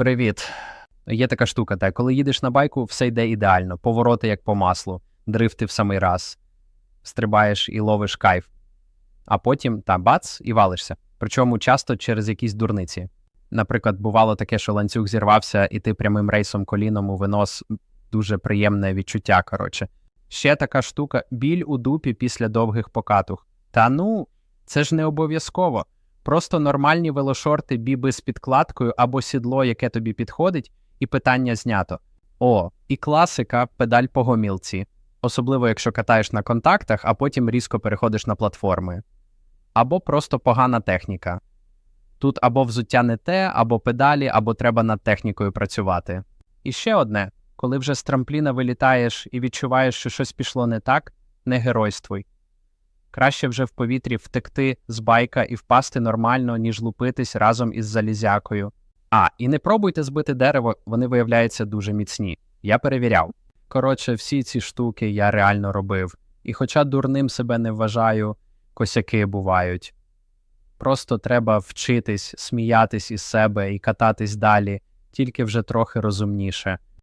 Привіт. Є така штука, та коли їдеш на байку, все йде ідеально, повороти як по маслу, дрифти в самий раз, стрибаєш і ловиш кайф. А потім та бац і валишся. Причому часто через якісь дурниці. Наприклад, бувало таке, що ланцюг зірвався, і ти прямим рейсом коліном у винос дуже приємне відчуття. Коротше. Ще така штука біль у дупі після довгих покатух. Та ну, це ж не обов'язково. Просто нормальні велошорти біби з підкладкою або сідло, яке тобі підходить, і питання знято. О, і класика педаль по гомілці, особливо якщо катаєш на контактах, а потім різко переходиш на платформи. Або просто погана техніка. Тут або взуття не те, або педалі, або треба над технікою працювати. І ще одне: коли вже з трампліна вилітаєш і відчуваєш, що щось пішло не так, не геройствуй. Краще вже в повітрі втекти з байка і впасти нормально, ніж лупитись разом із залізякою. А, і не пробуйте збити дерево, вони виявляються дуже міцні. Я перевіряв. Коротше, всі ці штуки я реально робив. І хоча дурним себе не вважаю, косяки бувають. Просто треба вчитись, сміятись із себе і кататись далі, тільки вже трохи розумніше.